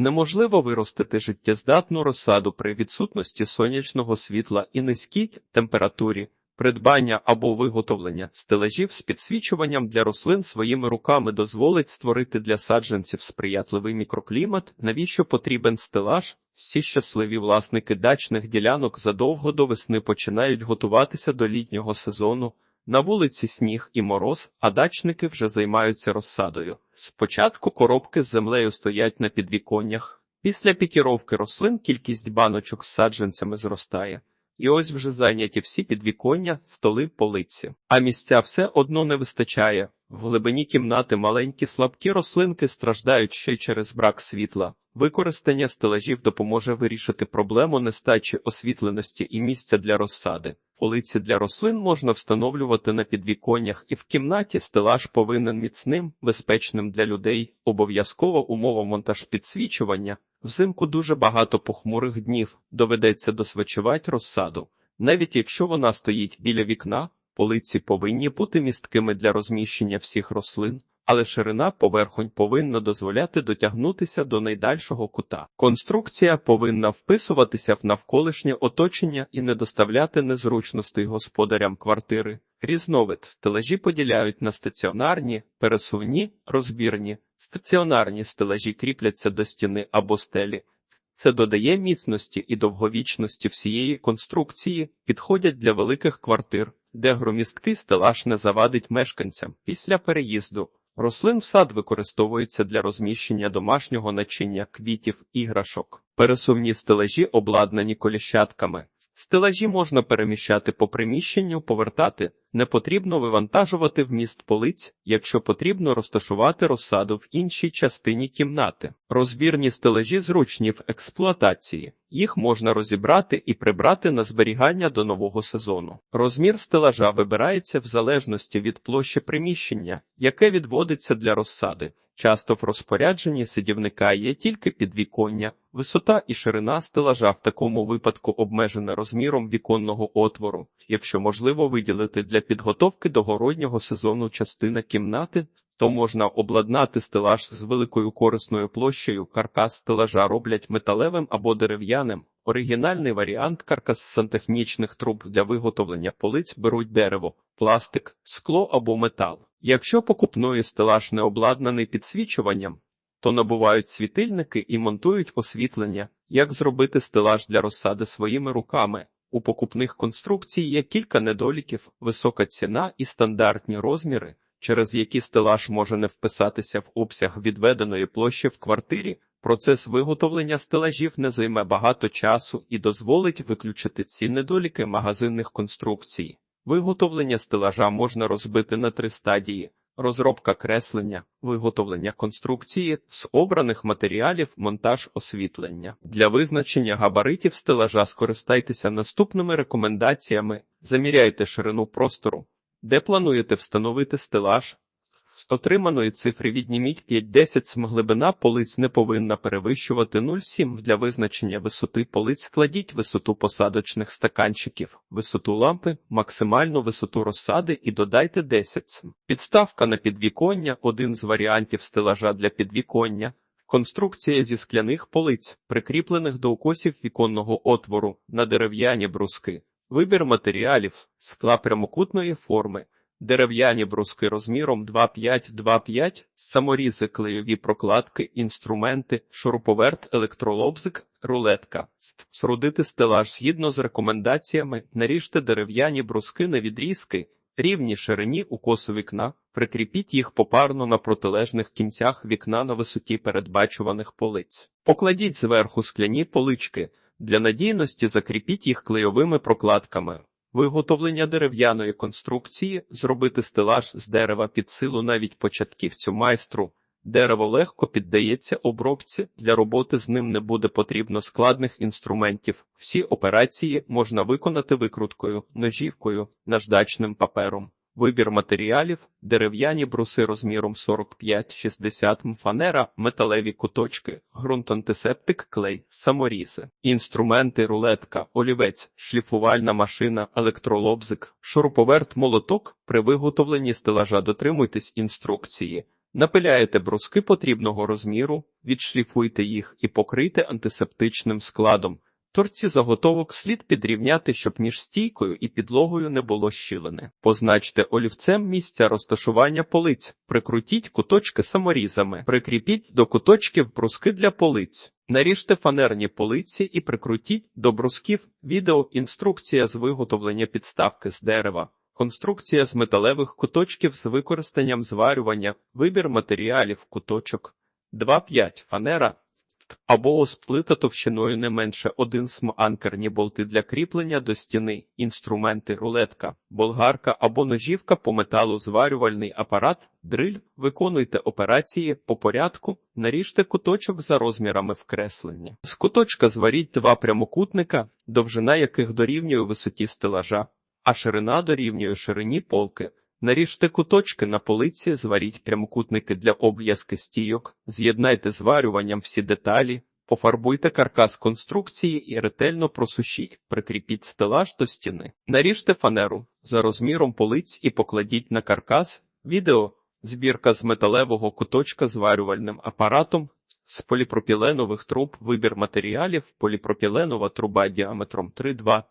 Неможливо виростити життєздатну розсаду при відсутності сонячного світла і низькій температурі. Придбання або виготовлення стелажів з підсвічуванням для рослин своїми руками дозволить створити для саджанців сприятливий мікроклімат. Навіщо потрібен стелаж? Всі щасливі власники дачних ділянок задовго до весни починають готуватися до літнього сезону. На вулиці сніг і мороз, а дачники вже займаються розсадою. Спочатку коробки з землею стоять на підвіконнях. Після пікіровки рослин кількість баночок з саджанцями зростає. І ось вже зайняті всі підвіконня, столи, полиці. А місця все одно не вистачає. В глибині кімнати маленькі слабкі рослинки страждають ще й через брак світла. Використання стелажів допоможе вирішити проблему нестачі освітленості і місця для розсади. Полиці для рослин можна встановлювати на підвіконнях, і в кімнаті стелаж повинен міцним, безпечним для людей. Обов'язкова умова монтаж підсвічування. Взимку дуже багато похмурих днів доведеться досвечувати розсаду. Навіть якщо вона стоїть біля вікна, полиці повинні бути місткими для розміщення всіх рослин, але ширина поверхонь повинна дозволяти дотягнутися до найдальшого кута. Конструкція повинна вписуватися в навколишнє оточення і не доставляти незручностей господарям квартири. Різновид стелажі поділяють на стаціонарні, пересувні, розбірні. Стаціонарні стелажі кріпляться до стіни або стелі. Це додає міцності і довговічності всієї конструкції, підходять для великих квартир, де громісткий стелаж не завадить мешканцям після переїзду. Рослин в сад використовується для розміщення домашнього начиння квітів, іграшок. Пересувні стележі обладнані коліщатками. Стелажі можна переміщати по приміщенню, повертати. Не потрібно вивантажувати вміст полиць, якщо потрібно розташувати розсаду в іншій частині кімнати. Розбірні стелажі зручні в експлуатації. Їх можна розібрати і прибрати на зберігання до нового сезону. Розмір стелажа вибирається в залежності від площі приміщення, яке відводиться для розсади. Часто в розпорядженні сидівника є тільки підвіконня, висота і ширина стелажа в такому випадку обмежена розміром віконного отвору. Якщо можливо виділити для підготовки до городнього сезону частина кімнати, то можна обладнати стелаж з великою корисною площею. Каркас стелажа роблять металевим або дерев'яним. Оригінальний варіант каркас сантехнічних труб для виготовлення полиць беруть дерево, пластик, скло або метал. Якщо покупної стелаж не обладнаний підсвічуванням, то набувають світильники і монтують освітлення, як зробити стелаж для розсади своїми руками. У покупних конструкцій є кілька недоліків, висока ціна і стандартні розміри, через які стелаж може не вписатися в обсяг відведеної площі в квартирі. Процес виготовлення стелажів не займе багато часу і дозволить виключити ці недоліки магазинних конструкцій. Виготовлення стелажа можна розбити на три стадії: розробка креслення, виготовлення конструкції з обраних матеріалів, монтаж освітлення. Для визначення габаритів стелажа скористайтеся наступними рекомендаціями: заміряйте ширину простору, де плануєте встановити стелаж. З отриманої цифри відніміть 5-10 см глибина полиць не повинна перевищувати 0,7 для визначення висоти полиць складіть висоту посадочних стаканчиків, висоту лампи, максимальну висоту розсади і додайте 10 см. Підставка на підвіконня один з варіантів стелажа для підвіконня. Конструкція зі скляних полиць, прикріплених до укосів віконного отвору на дерев'яні бруски. Вибір матеріалів, скла прямокутної форми. Дерев'яні бруски розміром 2,5-2,5, саморізи, клейові прокладки, інструменти, шуруповерт, електролобзик, рулетка. Срудити стелаж згідно з рекомендаціями, наріжте дерев'яні бруски на відрізки, рівні ширині укосу вікна, прикріпіть їх попарно на протилежних кінцях вікна на висоті передбачуваних полиць. Покладіть зверху скляні полички, для надійності закріпіть їх клейовими прокладками. Виготовлення дерев'яної конструкції, зробити стелаж з дерева під силу навіть початківцю майстру. Дерево легко піддається обробці, для роботи з ним не буде потрібно складних інструментів. Всі операції можна виконати викруткою, ножівкою, наждачним папером. Вибір матеріалів, дерев'яні бруси розміром 45-60 м, фанера, металеві куточки, ґрунт-антисептик, клей, саморізи, інструменти, рулетка, олівець, шліфувальна машина, електролобзик, шуруповерт, молоток. При виготовленні стелажа дотримуйтесь інструкції. Напиляєте бруски потрібного розміру, відшліфуйте їх і покрийте антисептичним складом. Торці заготовок слід підрівняти, щоб між стійкою і підлогою не було щілини. Позначте олівцем місця розташування полиць, прикрутіть куточки саморізами, прикріпіть до куточків бруски для полиць. Наріжте фанерні полиці і прикрутіть до брусків відео інструкція з виготовлення підставки з дерева. Конструкція з металевих куточків з використанням зварювання, вибір матеріалів, куточок. 2-5 фанера або сплита товщиною не менше 1 см анкерні болти для кріплення до стіни, інструменти, рулетка, болгарка або ножівка по металу, зварювальний апарат, дриль. Виконуйте операції по порядку, наріжте куточок за розмірами вкреслення. З куточка зваріть два прямокутника, довжина яких дорівнює висоті стелажа, а ширина дорівнює ширині полки. Наріжте куточки на полиці, зваріть прямокутники для обв'язки стійок, з'єднайте зварюванням всі деталі, пофарбуйте каркас конструкції і ретельно просушіть, прикріпіть стелаж до стіни. Наріжте фанеру за розміром полиць і покладіть на каркас. Відео збірка з металевого куточка зварювальним апаратом. З поліпропіленових труб вибір матеріалів, поліпропіленова труба діаметром 3,2,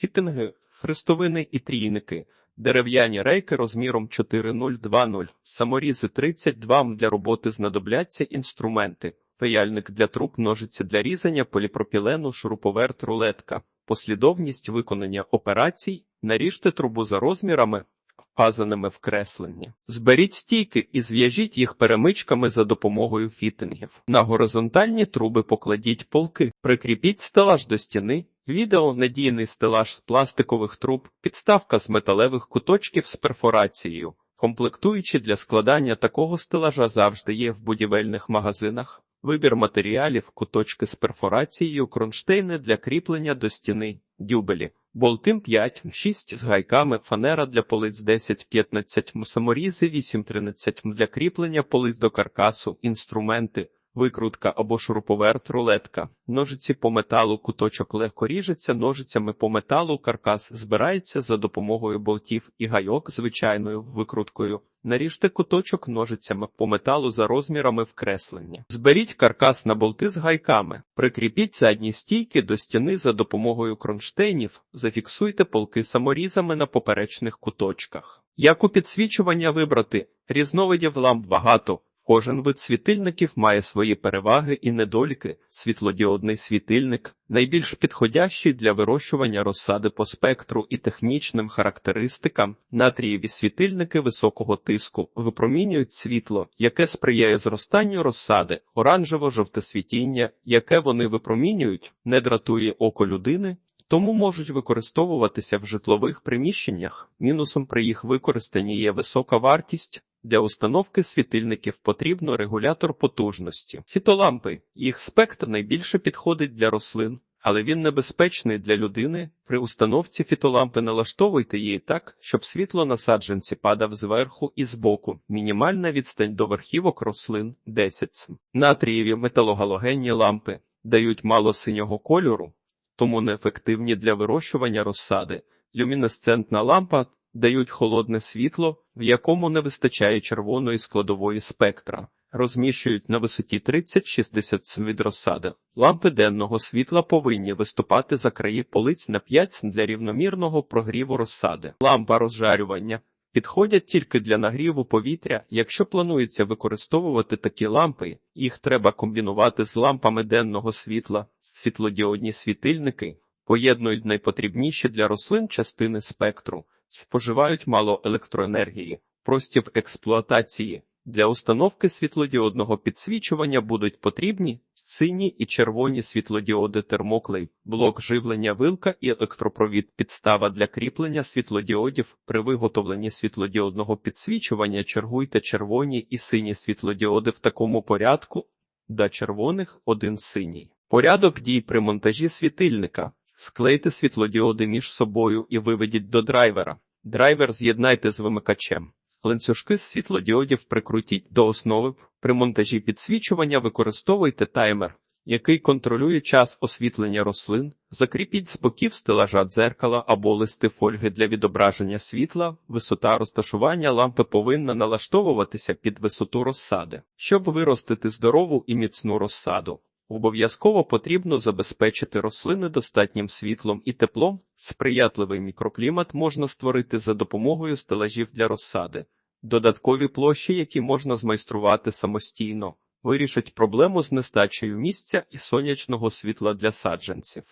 фітинги, хрестовини і трійники. Дерев'яні рейки розміром 4,020, саморізи 32 м для роботи знадобляться інструменти, паяльник для труб, ножиці для різання, поліпропілену, шуруповерт, рулетка, послідовність виконання операцій, наріжте трубу за розмірами, вказаними в кресленні. Зберіть стійки і зв'яжіть їх перемичками за допомогою фітингів. На горизонтальні труби покладіть полки, прикріпіть стелаж до стіни. Відео надійний стелаж з пластикових труб, підставка з металевих куточків з перфорацією. Комплектуючі для складання такого стелажа завжди є в будівельних магазинах. Вибір матеріалів, куточки з перфорацією, кронштейни для кріплення до стіни, дюбелі, болтим 5, 6 з гайками, фанера для полиць 10-15, саморізи 8-13 для кріплення полиць до каркасу, інструменти, викрутка або шуруповерт, рулетка, ножиці по металу, куточок легко ріжеться, ножицями по металу, каркас збирається за допомогою болтів і гайок звичайною викруткою. Наріжте куточок ножицями по металу за розмірами вкреслення. Зберіть каркас на болти з гайками, прикріпіть задні стійки до стіни за допомогою кронштейнів, зафіксуйте полки саморізами на поперечних куточках. Як у підсвічування вибрати різновидів ламп багато. Кожен вид світильників має свої переваги і недоліки. Світлодіодний світильник найбільш підходящий для вирощування розсади по спектру і технічним характеристикам. Натрієві світильники високого тиску випромінюють світло, яке сприяє зростанню розсади, оранжево-жовте світіння, яке вони випромінюють, не дратує око людини. Тому можуть використовуватися в житлових приміщеннях. Мінусом при їх використанні є висока вартість, для установки світильників потрібно регулятор потужності. Фітолампи. Їх спектр найбільше підходить для рослин, але він небезпечний для людини. При установці фітолампи налаштовуйте її так, щоб світло на саджанці падав зверху і збоку. Мінімальна відстань до верхівок рослин 10 см. Натрієві металогалогенні лампи дають мало синього кольору, тому неефективні для вирощування розсади. Люмінесцентна лампа дають холодне світло, в якому не вистачає червоної складової спектра, розміщують на висоті 30-60 см від розсади. Лампи денного світла повинні виступати за краї полиць на 5 для рівномірного прогріву розсади. Лампа розжарювання підходять тільки для нагріву повітря. Якщо планується використовувати такі лампи, їх треба комбінувати з лампами денного світла, світлодіодні світильники. Поєднують найпотрібніші для рослин частини спектру споживають мало електроенергії, прості в експлуатації. Для установки світлодіодного підсвічування будуть потрібні сині і червоні світлодіоди термоклей, блок живлення вилка і електропровід, підстава для кріплення світлодіодів. При виготовленні світлодіодного підсвічування чергуйте червоні і сині світлодіоди в такому порядку, до червоних один синій. Порядок дій при монтажі світильника. Склейте світлодіоди між собою і виведіть до драйвера. Драйвер з'єднайте з вимикачем. Ланцюжки з світлодіодів прикрутіть до основи. При монтажі підсвічування використовуйте таймер. який контролює час освітлення рослин. Закріпіть з боків стелажа дзеркала або листи фольги для відображення світла. Висота розташування лампи повинна налаштовуватися під висоту розсади. Щоб виростити здорову і міцну розсаду, обов'язково потрібно забезпечити рослини достатнім світлом і теплом. Сприятливий мікроклімат можна створити за допомогою стелажів для розсади. Додаткові площі, які можна змайструвати самостійно, вирішать проблему з нестачею місця і сонячного світла для саджанців.